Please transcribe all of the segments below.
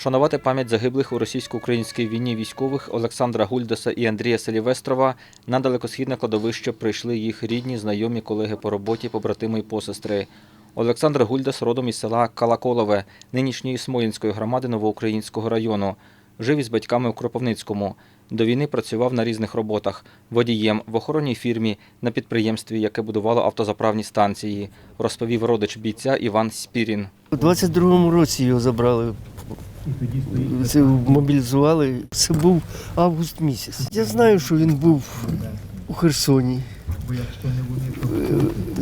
Шанувати пам'ять загиблих у російсько-українській війні військових Олександра Гульдаса і Андрія Селівестрова на далекосхідне кладовище прийшли їх рідні, знайомі, колеги по роботі, побратими і посестри. Олександр Гульдас родом із села Калаколове, нинішньої Смолінської громади Новоукраїнського району. Жив із батьками у Кропивницькому. До війни працював на різних роботах водієм в охоронній фірмі на підприємстві, яке будувало автозаправні станції, розповів родич бійця Іван Спірін. У 22-му році його забрали. Це мобілізували. Це був август місяць. Я знаю, що він був у Херсоні.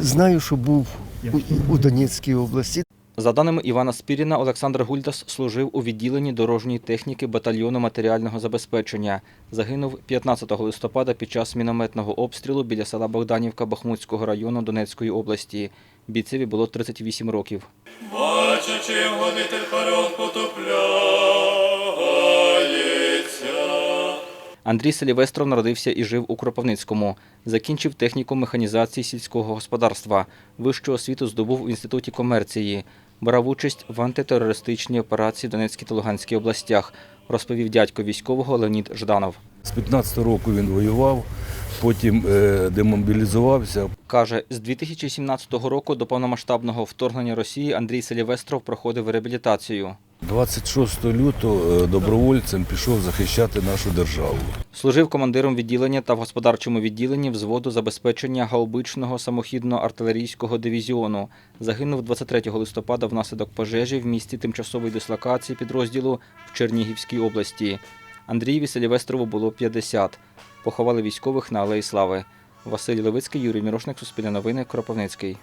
Знаю, що був у- у Донецькій області. За даними Івана Спіріна, Олександр Гульдас служив у відділенні дорожньої техніки батальйону матеріального забезпечення. Загинув 15 листопада під час мінометного обстрілу біля села Богданівка Бахмутського району Донецької області. Бійцеві було 38 років. Бачачи гонитель хорон потопляється. Андрій Селівестров народився і жив у Кропивницькому. Закінчив техніку механізації сільського господарства. Вищу освіту здобув у інституті комерції. Брав участь в антитерористичній операції в Донецькій та Луганській областях, розповів дядько військового Леонід Жданов. З 15 року він воював, потім е, демобілізувався. Каже, з 2017 року до повномасштабного вторгнення Росії Андрій Селівестров проходив реабілітацію. 26 лютого е, добровольцем пішов захищати нашу державу. Служив командиром відділення та в господарчому відділенні взводу забезпечення гаубичного самохідно-артилерійського дивізіону. Загинув 23 листопада внаслідок пожежі в місті тимчасової дислокації підрозділу в Чернігівській області. Андрієві Селівестрову було 50. Поховали військових на Алеї Слави. Василь Левицький, Юрій Мірошник, Суспільне новини, Кропивницький.